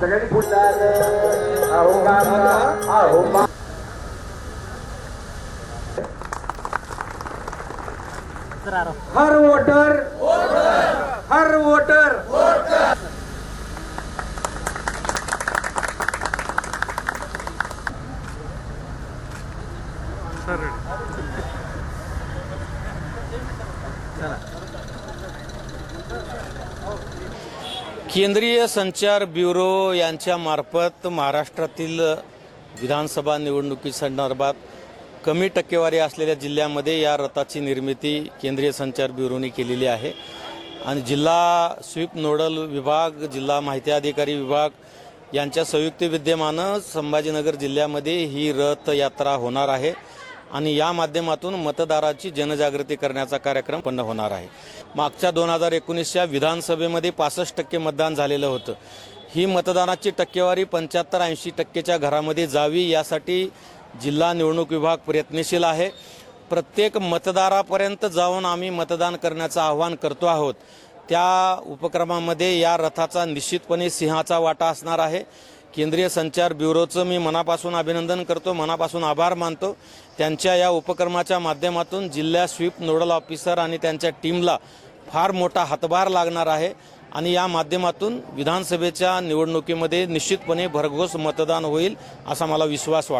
सगळ्यांनी पुढात अहो अहो हर वोटर हर वोटर. चला केंद्रीय संचार ब्युरो यांच्या मार्फत महाराष्ट्रातील विधानसभा निवडणुकीसंदर्भात कमी टक्केवारी असलेल्या जिल्ह्यामध्ये या रथाची निर्मिती केंद्रीय संचार ब्युरोने केलेली आहे. आणि जिल्हा स्वीप नोडल विभाग जिल्हा माहिती अधिकारी विभाग यांच्या संयुक्त विद्यमानं संभाजीनगर जिल्ह्यामध्ये ही रथ यात्रा होणार आहे. आणि या माध्यमातून मतदाराची जनजागृती करण्याचा कार्यक्रम पण होणार आहे. मागच्या दोन हजार एकोणीसच्या विधानसभेमध्ये पासष्ट टक्के मतदान झालेलं होतं. ही मतदानाची टक्केवारी पंच्याहत्तर ऐंशी टक्केच्या घरामध्ये जावी यासाठी जिल्हा निवडणूक विभाग प्रयत्नशील आहे. प्रत्येक मतदारापर्यंत जाऊन आम्ही मतदान करण्याचं आवाहन करतो आहोत. त्या उपक्रमामध्ये या रथाचा निश्चितपणे सिंहाचा वाटा असणार आहे. केंद्रीय संचार ब्युरोचं मी मनापासून अभिनंदन करतो मनापासून आभार मानतो. त्यांच्या या उपक्रमाच्या माध्यमातून जिल्हा स्वीप नोडल ऑफिसर आणि त्यांच्या टीमला फार मोठा हातभार लागणार आहे आणि या माध्यमातून विधानसभेच्या निवडणुकीमध्ये निश्चितपणे भरघोस मतदान होईल असा मला विश्वास वाटतो.